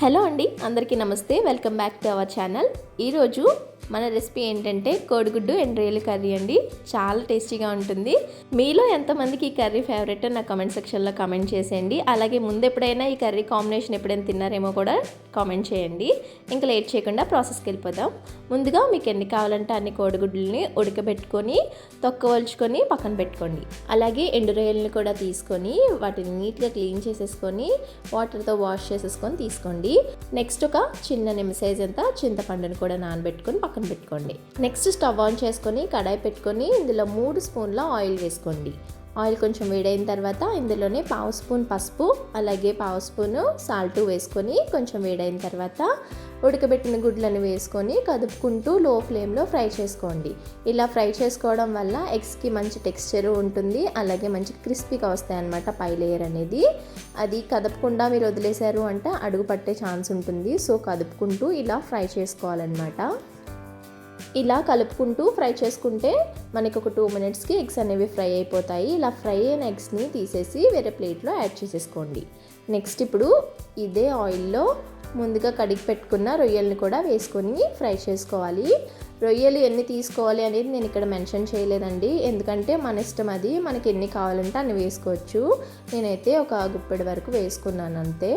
Hello అండి అందరికీ నమస్తే welcome back to our channel. ఈరోజు మన రెసిపీ ఏంటంటే కోడిగుడ్డు అండ్ రొయ్యల కర్రీ అండి. చాలా టేస్టీగా ఉంటుంది. మీలో ఎంతమందికి ఈ కర్రీ ఫేవరెట్ నా కమెంట్ సెక్షన్లో కామెంట్ చేసేయండి. అలాగే ముందు ఎప్పుడైనా ఈ కర్రీ కాంబినేషన్ ఎప్పుడైనా తిన్నారేమో కూడా కామెంట్ చేయండి. ఇంకా లేట్ చేయకుండా ప్రాసెస్కి వెళ్ళిపోదాం. ముందుగా మీకు ఎన్ని కావాలంటే అన్ని కోడిగుడ్లని ఉడకబెట్టుకొని తొక్కవలుచుకొని పక్కన పెట్టుకోండి. అలాగే ఎండు రొయ్యలని కూడా తీసుకొని వాటిని నీట్గా క్లీన్ చేసేసుకొని వాటర్తో వాష్ చేసేసుకొని తీసుకోండి. నెక్స్ట్ ఒక చిన్న నిమ్మ సైజ్ అంతా చింతపండుని కూడా నానబెట్టుకొని పక్కన పెట్టుకోండి. నెక్స్ట్ స్టవ్ ఆన్ చేసుకొని కడాయి పెట్టుకొని ఇందులో మూడు స్పూన్ల ఆయిల్ వేసుకోండి. ఆయిల్ కొంచెం వేడైన తర్వాత ఇందులోనే పావు స్పూన్ పసుపు అలాగే పావు స్పూను సాల్ట్ వేసుకొని కొంచెం వేడైన తర్వాత ఉడకబెట్టిన గుడ్లను వేసుకొని కదుపుకుంటూ లో ఫ్లేమ్లో ఫ్రై చేసుకోండి. ఇలా ఫ్రై చేసుకోవడం వల్ల ఎగ్స్కి మంచి టెక్స్చర్ ఉంటుంది అలాగే మంచి క్రిస్పీగా వస్తాయి అన్నమాట పై లేయర్ అనేది. అది కదపకుండా మీరు వదిలేశారు అంటే అడుగు పట్టే ఛాన్స్ ఉంటుంది సో కదుపుకుంటూ ఇలా ఫ్రై చేసుకోవాలన్నమాట. ఇలా కలుపుకుంటూ ఫ్రై చేసుకుంటే మనకి ఒక టూ మినిట్స్కి ఎగ్స్ అనేవి ఫ్రై అయిపోతాయి. ఇలా ఫ్రై అయిన ఎగ్స్ని తీసేసి వేరే ప్లేట్లో యాడ్ చేసేసుకోండి. నెక్స్ట్ ఇప్పుడు ఇదే ఆయిల్లో ముందుగా కడిగి పెట్టుకున్న రొయ్యల్ని కూడా వేసుకొని ఫ్రై చేసుకోవాలి. రొయ్యలు ఎన్ని తీసుకోవాలి అనేది నేను ఇక్కడ మెన్షన్ చేయలేదండి. ఎందుకంటే మన ఇష్టం అది మనకి ఎన్ని కావాలంటే అన్ని వేసుకోవచ్చు. నేనైతే ఒక గుప్పెడి వరకు వేసుకున్నాను అంతే.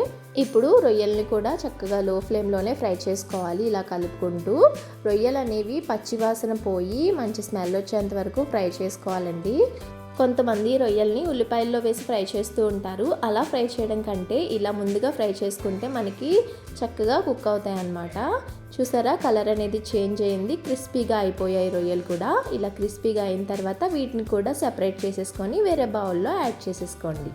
ఇప్పుడు రొయ్యల్ని కూడా చక్కగా లో ఫ్లేమ్లోనే ఫ్రై చేసుకోవాలి ఇలా కలుపుకుంటూ. రొయ్యలు అనేవి పచ్చివాసన పోయి మంచి స్మెల్ వచ్చేంత వరకు ఫ్రై చేసుకోవాలండి. కొంతమంది రొయ్యల్ని ఉల్లిపాయల్లో వేసి ఫ్రై చేస్తూ ఉంటారు. అలా ఫ్రై చేయడం కంటే ఇలా ముందుగా ఫ్రై చేసుకుంటే మనకి చక్కగా కుక్ అవుతాయి అన్నమాట చూసారా? కలర్ అనేది చేంజ్ అయింది. క్రిస్పీగా అయిపోయాయి రొయ్యలు కూడా. ఇలా క్రిస్పీగా అయిన తర్వాత వీటిని కూడా సెపరేట్ చేసేసుకొని వేరే బౌల్లో యాడ్ చేసేసుకోండి.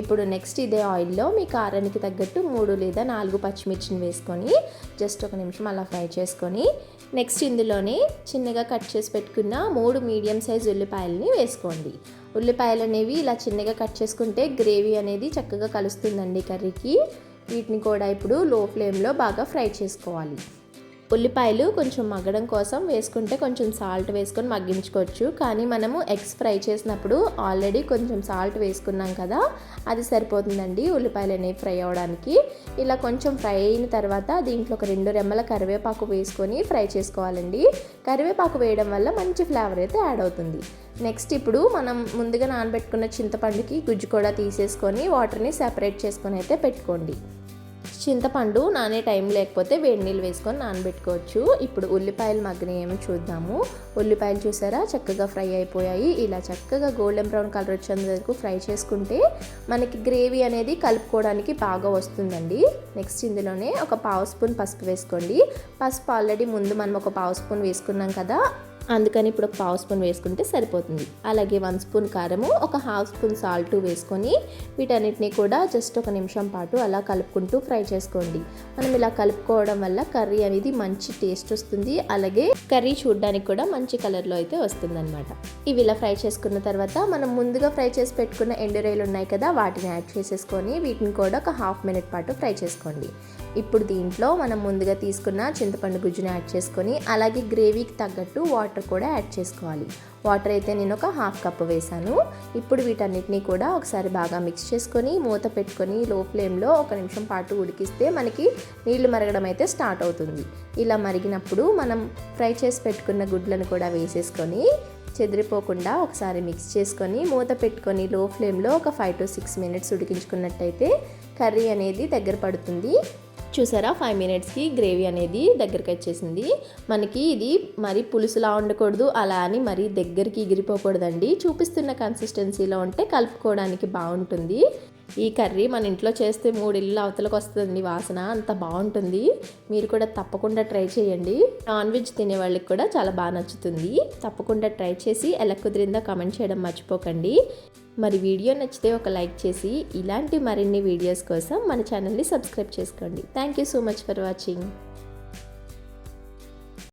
ఇప్పుడు నెక్స్ట్ ఇదే ఆయిల్లో మీ కారానికి తగ్గట్టు మూడు లేదా నాలుగు పచ్చిమిర్చిని వేసుకొని జస్ట్ ఒక నిమిషం అలా ఫ్రై చేసుకొని నెక్స్ట్ ఇందులోనే చిన్నగా కట్ చేసి పెట్టుకున్న మూడు మీడియం సైజ్ ఉల్లిపాయలని వేసుకోండి. ఉల్లిపాయలు అనేవి ఇలా చిన్నగా కట్ చేసుకుంటే గ్రేవీ అనేది చక్కగా కలుస్తుందండి కర్రీకి. వీటిని కూడా ఇప్పుడు లో ఫ్లేమ్లో బాగా ఫ్రై చేసుకోవాలి. ఉల్లిపాయలు కొంచెం మగ్గడం కోసం వేసుకుంటే కొంచెం సాల్ట్ వేసుకొని మగ్గించుకోవచ్చు. కానీ మనము ఎగ్స్ ఫ్రై చేసినప్పుడు ఆల్రెడీ కొంచెం సాల్ట్ వేసుకున్నాం కదా అది సరిపోతుందండి ఉల్లిపాయలు అనేవి ఫ్రై అవ్వడానికి. ఇలా కొంచెం ఫ్రై అయిన తర్వాత దీంట్లో ఒక రెండు రెమ్మల కరివేపాకు వేసుకొని ఫ్రై చేసుకోవాలండి. కరివేపాకు వేయడం వల్ల మంచి ఫ్లేవర్ అయితే యాడ్ అవుతుంది. నెక్స్ట్ ఇప్పుడు మనం ముందుగా నానబెట్టుకున్న చింతపండుకి గుజ్జు కూడా తీసేసుకొని వాటర్ని సెపరేట్ చేసుకొని అయితే పెట్టుకోండి. చింతపండు నానే టైం లేకపోతే వేడి నీళ్ళు వేసుకొని నానబెట్టుకోవచ్చు. ఇప్పుడు ఉల్లిపాయలు మగ్గనేమో చూద్దాము. ఉల్లిపాయలు చూసారా? చక్కగా ఫ్రై అయిపోయాయి. ఇలా చక్కగా గోల్డెన్ బ్రౌన్ కలర్ వచ్చేంత వరకు ఫ్రై చేసుకుంటే మనకి గ్రేవీ అనేది కలుపుకోవడానికి బాగా వస్తుందండి. నెక్స్ట్ ఇందులోనే ఒక పావు స్పూన్ పసుపు వేసుకోండి. పసుపు ఆల్రెడీ ముందు మనం ఒక పావు స్పూన్ వేసుకున్నాం కదా అందుకని ఇప్పుడు ఒక పావు స్పూన్ వేసుకుంటే సరిపోతుంది. అలాగే వన్ స్పూన్ కారము ఒక హాఫ్ స్పూన్ సాల్ట్ వేసుకొని వీటన్నిటిని కూడా జస్ట్ ఒక నిమిషం పాటు అలా కలుపుకుంటూ ఫ్రై చేసుకోండి. మనం ఇలా కలుపుకోవడం వల్ల కర్రీ అనేది మంచి టేస్ట్ వస్తుంది. అలాగే కర్రీ చూడడానికి కూడా మంచి కలర్లో అయితే వస్తుందన్నమాట. ఇవి ఇలా ఫ్రై చేసుకున్న తర్వాత మనం ముందుగా ఫ్రై చేసి పెట్టుకున్న ఎండురేలు ఉన్నాయి కదా వాటిని యాడ్ చేసేసుకొని వీటిని కూడా ఒక హాఫ్ మినిట్ పాటు ఫ్రై చేసుకోండి. ఇప్పుడు దీంట్లో మనం ముందుగా తీసుకున్న చింతపండు గుజ్జుని యాడ్ చేసుకొని అలాగే గ్రేవీకి తగ్గట్టు వాటర్ కూడా యాడ్ చేసుకోవాలి. వాటర్ అయితే నేను ఒక హాఫ్ కప్ వేసాను. ఇప్పుడు వీటన్నిటిని కూడా ఒకసారి బాగా మిక్స్ చేసుకొని మూత పెట్టుకొని లో ఫ్లేమ్లో ఒక నిమిషం పాటు ఉడికిస్తే మనకి నీళ్ళు మరగడం అయితే స్టార్ట్ అవుతుంది. ఇలా మరిగినప్పుడు మనం ఫ్రై చేసి పెట్టుకున్న గుడ్లను కూడా వేసేసుకొని చెదిరిపోకుండా ఒకసారి మిక్స్ చేసుకొని మూత పెట్టుకొని లో ఫ్లేమ్లో ఒక ఫైవ్ టు సిక్స్ మినిట్స్ ఉడికించుకున్నట్టయితే కర్రీ అనేది దగ్గర పడుతుంది. చూసారా? ఫైవ్ మినిట్స్కి గ్రేవీ అనేది దగ్గరికి వచ్చేసింది. మనకి ఇది మరి పులుసులా ఉండకూడదు అలా అని మరీ దగ్గరికి ఎగిరిపోకూడదండి. చూపిస్తున్న కన్సిస్టెన్సీలో ఉంటే కలుపుకోవడానికి బాగుంటుంది. ఈ కర్రీ మన ఇంట్లో చేస్తే మూడు ఇల్లు అవతలకు వస్తుందండి వాసన అంత బాగుంటుంది. మీరు కూడా తప్పకుండా ట్రై చేయండి. నాన్ వెజ్ తినే వాళ్ళకి కూడా చాలా బాగా నచ్చుతుంది. తప్పకుండా ట్రై చేసి ఎలా కుదిరిందో కమెంట్ చేయడం మర్చిపోకండి. మరి వీడియో నచ్చితే ఒక లైక్ చేసి ఇలాంటి మరిన్ని వీడియోస్ కోసం మన ఛానల్ని సబ్స్క్రైబ్ చేసుకోండి. Thank you so much for watching